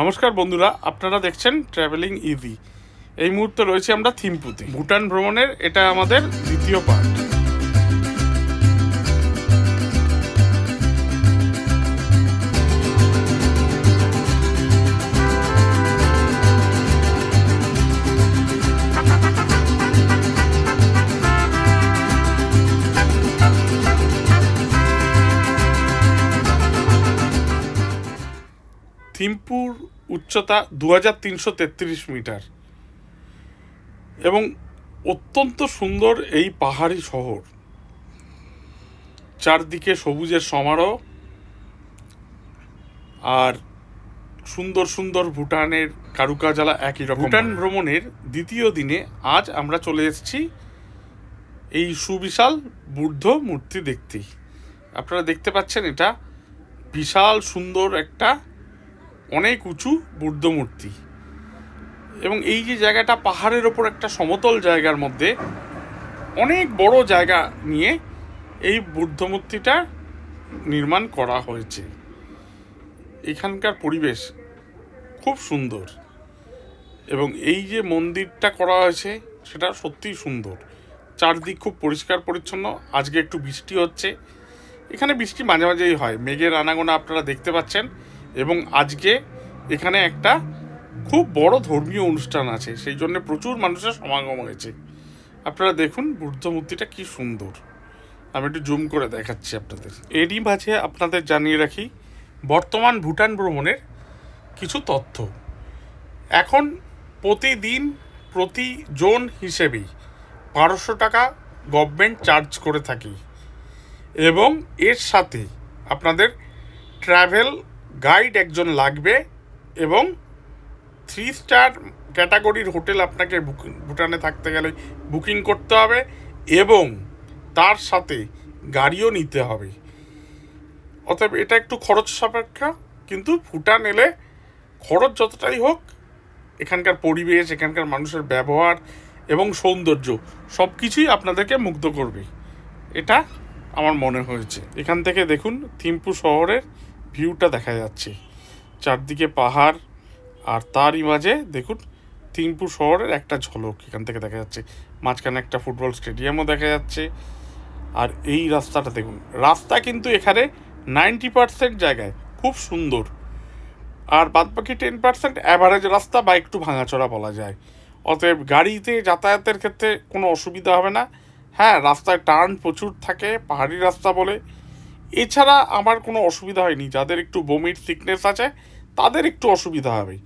নমস্কার বন্ধুরা, আপনারা দেখছেন ট্রাভেলিং ইজি এই মুহূর্তে রয়েছে আমরা থিম্পুতে। ভুটান ভ্রমণের এটা আমাদের দ্বিতীয় পার্ট থিম্পুর উচ্চতা দু হাজার তিনশো তেত্রিশ মিটার। এবং অত্যন্ত সুন্দর এই পাহাড়ি শহর। চারদিকে সবুজের সমারোহ আর সুন্দর সুন্দর ভুটানের কারুকাজালা একই রকম। ভুটান ভ্রমণের দ্বিতীয় দিনে আজ আমরা চলে এসেছি এই সুবিশাল বুদ্ধ মূর্তি দেখতেই আপনারা দেখতে পাচ্ছেন এটা বিশাল সুন্দর একটা অনেক উঁচু বুদ্ধ মূর্তি। এবং এই যে জায়গাটা পাহাড়ের ওপর একটা সমতল জায়গার মধ্যে অনেক বড় জায়গা নিয়ে এই বুদ্ধ মূর্তিটা নির্মাণ করা হয়েছে। এখানকার পরিবেশ খুব সুন্দর। এবং এই যে মন্দিরটা করা হয়েছে, সেটা সত্যিই সুন্দর। চারদিক খুব পরিষ্কার পরিচ্ছন্ন, আজকে একটু বৃষ্টি হচ্ছে। এখানে বৃষ্টি মাঝে মাঝেই হয়। মেঘের আনাগোনা আপনারা দেখতে পাচ্ছেন। এবং আজকে এখানে একটা খুব বড় ধর্মীয় অনুষ্ঠান আছে, সেই জন্য প্রচুর মানুষের সমাগম হয়েছে। আপনারা দেখুন বুদ্ধ মূর্তিটা কি সুন্দর। আমি একটু জুম করে দেখাচ্ছি আপনাদের। এরই মাঝে আপনাদের জানিয়ে রাখি, বর্তমান ভুটান ভ্রমণের কিছু তথ্য। এখন প্রতিদিন প্রতি জোন হিসেবেই বারোশো টাকা গভর্নমেন্ট চার্জ করে থাকি। এবং এর সাথে আপনাদের ট্রাভেল গাইড একজন লাগবে এবং থ্রি স্টার ক্যাটাগরির হোটেল আপনাকে ভুটানে থাকতে গেলে বুকিং করতে হবে এবং তার সাথে গাড়িও নিতে হবে। অতএব এটা একটু খরচ সাপেক্ষ, কিন্তু ভুটান এলে খরচ যতটাই হোক, এখানকার পরিবেশ, এখানকার মানুষের ব্যবহার এবং সৌন্দর্য সব কিছুই আপনাদেরকে মুগ্ধ করবে। এটা আমার মনে হয়েছে। এখান থেকে দেখুন থিম্পু শহরের ভিউটা দেখা যাচ্ছে। চারদিকে পাহাড় আর তারই মাঝে দেখুন থিম্পু শহরের একটা ঝলক এখান থেকে দেখা যাচ্ছে। মাঝখানে একটা ফুটবল স্টেডিয়ামও দেখা যাচ্ছে। আর এই রাস্তাটা দেখুন, রাস্তা কিন্তু এখানে নাইনটি পার্সেন্ট জায়গায় খুব সুন্দর। আর বাদবাকি টেন পার্সেন্ট অ্যাভারেজ রাস্তা বা একটু ভাঙাচোরা বলা যায়। অতএব গাড়িতে যাতায়াতের ক্ষেত্রে কোনো অসুবিধা হবে না। হ্যাঁ রাস্তায় টার্ন প্রচুর থাকে, পাহাড়ি রাস্তা বলে। এছাড়া আমার কোনো অসুবিধা হয়নি। যাদের একটু বমির সিকনেস আছে, তাদের একটু অসুবিধা হবে।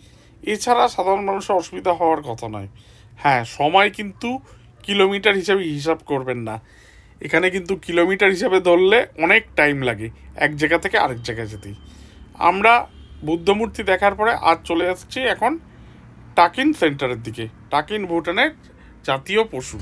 এছাড়া সাধারণ মানুষের অসুবিধা হওয়ার কথা নয়। হ্যাঁ সময় কিন্তু কিলোমিটার হিসাবে হিসাব করবেন না। এখানে কিন্তু কিলোমিটার হিসাবে ধরলে অনেক টাইম লাগে, এক জায়গা থেকে আরেক জায়গায় যেতেই। আমরা বুদ্ধমূর্তি দেখার পরে আজ চলে আসছি এখন টাকিন সেন্টারের দিকে, টাকিন ভুটানের জাতীয় পশু।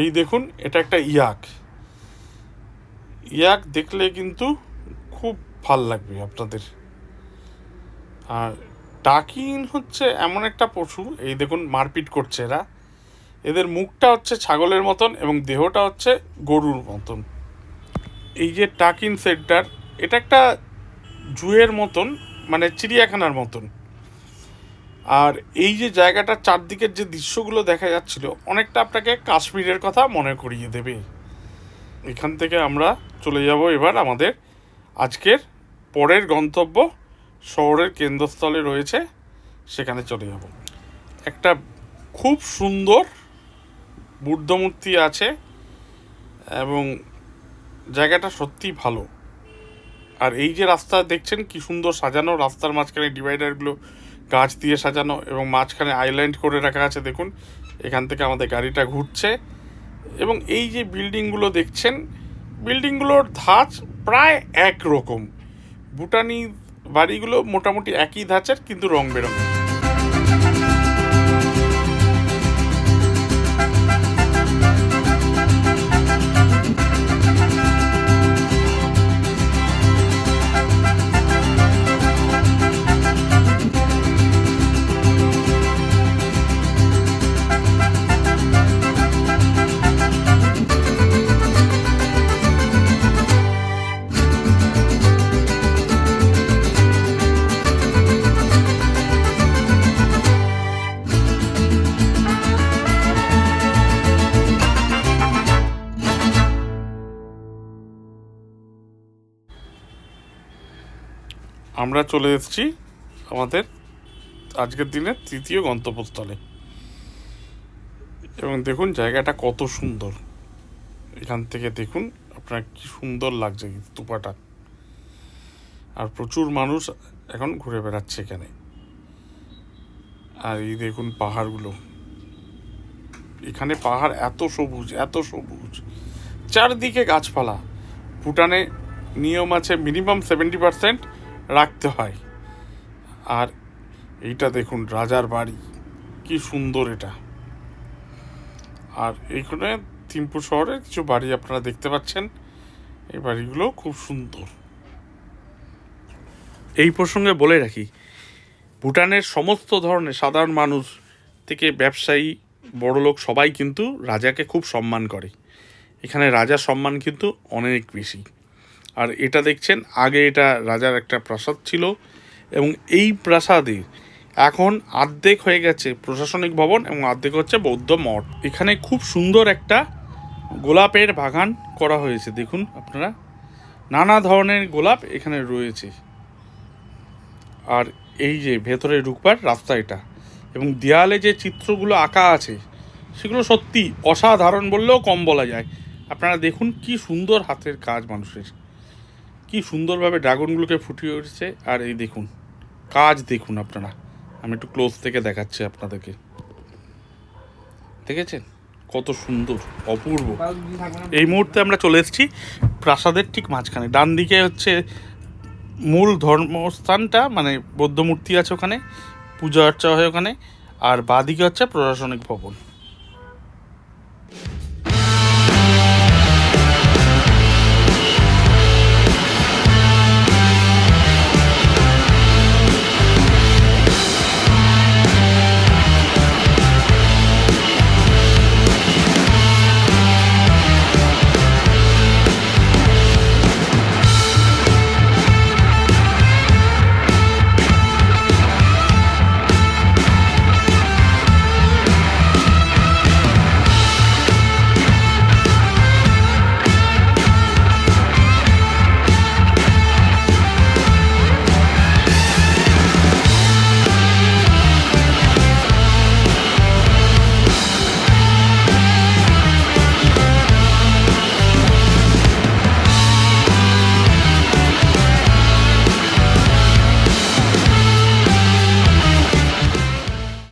এই দেখুন, এটা একটা ইয়াক। ইয়াক দেখলে কিন্তু খুব ভালো লাগবে আপনাদের। আর টাকিন হচ্ছে এমন একটা পশু, এই দেখুন মারপিট করছে এরা। এদের মুখটা হচ্ছে ছাগলের মতন এবং দেহটা হচ্ছে গরুর মতন। এই যে টাকিন সেন্টার, এটা একটা জুয়ের মতন মানে চিড়িয়াখানার মতন। আর এই যে জায়গাটার চারদিকের যে দৃশ্যগুলো দেখা যাচ্ছিল, অনেকটা আপনাকে কাশ্মীরের কথা মনে করিয়ে দেবে। এখান থেকে আমরা চলে যাব এবার আমাদের আজকের পরের গন্তব্য, শহরের কেন্দ্রস্থলে রয়েছে, সেখানে চলে যাব। একটা খুব সুন্দর বুদ্ধ মূর্তি আছে এবং জায়গাটা সত্যিই ভালো। আর এই যে রাস্তা দেখছেন কি সুন্দর সাজানো, রাস্তার মাঝখানে ডিভাইডারগুলো গাছ দিয়ে সাজানো এবং মাঝখানে আইল্যান্ড করে রাখা আছে, দেখুন। এখান থেকে আমাদের গাড়িটা ঘুরছে। এবং এই যে বিল্ডিংগুলো দেখছেন বিল্ডিংগুলোর ধাঁচ প্রায় একরকম। ভুটানি বাড়িগুলো মোটামুটি একই ধাঁচের, কিন্তু রং বেরঙের। আমরা চলে এসেছি আমাদের আজকের দিনের তৃতীয় গন্তব্যস্থলে। এবং দেখুন, জায়গাটা কত সুন্দর। এখান থেকে দেখুন, আপনার কি সুন্দর লাগছে তুপাটা আর প্রচুর মানুষ এখন ঘুরে বেড়াচ্ছে এখানে। আর এই দেখুন পাহাড়গুলো। এখানে পাহাড় এত সবুজ এত সবুজ। চারদিকে গাছপালা। ভুটানে নিয়ম আছে মিনিমাম সেভেন্টি পার্সেন্ট রাখতে হয়। আর এইটা দেখুন, রাজার বাড়ি। কি সুন্দর এটা। আর এইখানে থিম্পু শহরের কিছু বাড়ি আপনারা দেখতে পাচ্ছেন। এই বাড়িগুলো খুব সুন্দর। এই প্রসঙ্গে বলে রাখি, ভুটানের সমস্ত ধরনের সাধারণ মানুষ থেকে ব্যবসায়ী, বড়লোক সবাই কিন্তু রাজাকে খুব সম্মান করে। এখানে রাজার সম্মান কিন্তু অনেক বেশি। আর এটা দেখছেন, আগে এটা রাজার একটা প্রাসাদ ছিল এবং এই প্রাসাদে এখন আর্ধেক হয়ে গেছে প্রশাসনিক ভবন এবং আর্ধেক হচ্ছে বৌদ্ধ মঠ। এখানে খুব সুন্দর একটা গোলাপের বাগান করা হয়েছে। দেখুন আপনারা, নানা ধরনের গোলাপ এখানে রয়েছে। আর এই যে ভেতরে ঢুকবার রাস্তা এটা এবং দেয়ালে যে চিত্রগুলো আঁকা আছে, সেগুলো সত্যি অসাধারণ বললেও কম বলা যায়। আপনারা দেখুন কি সুন্দর হাতের কাজ মানুষের। কি সুন্দরভাবে ড্রাগনগুলোকে ফুটিয়ে উঠছে। আর এই দেখুন, কাজ দেখুন আপনারা। আমি একটু ক্লোজ থেকে দেখাচ্ছি আপনাদেরকে। দেখেছেন? কত সুন্দর, অপূর্ব। এই মুহূর্তে আমরা চলে এসেছি প্রাসাদের ঠিক মাঝখানে। ডান দিকে হচ্ছে মূল ধর্মস্থানটা মানে বৌদ্ধ মূর্তি আছে ওখানে, পূজা অর্চা হয় ওখানে, আর বাদিকে হচ্ছে প্রশাসনিক ভবন।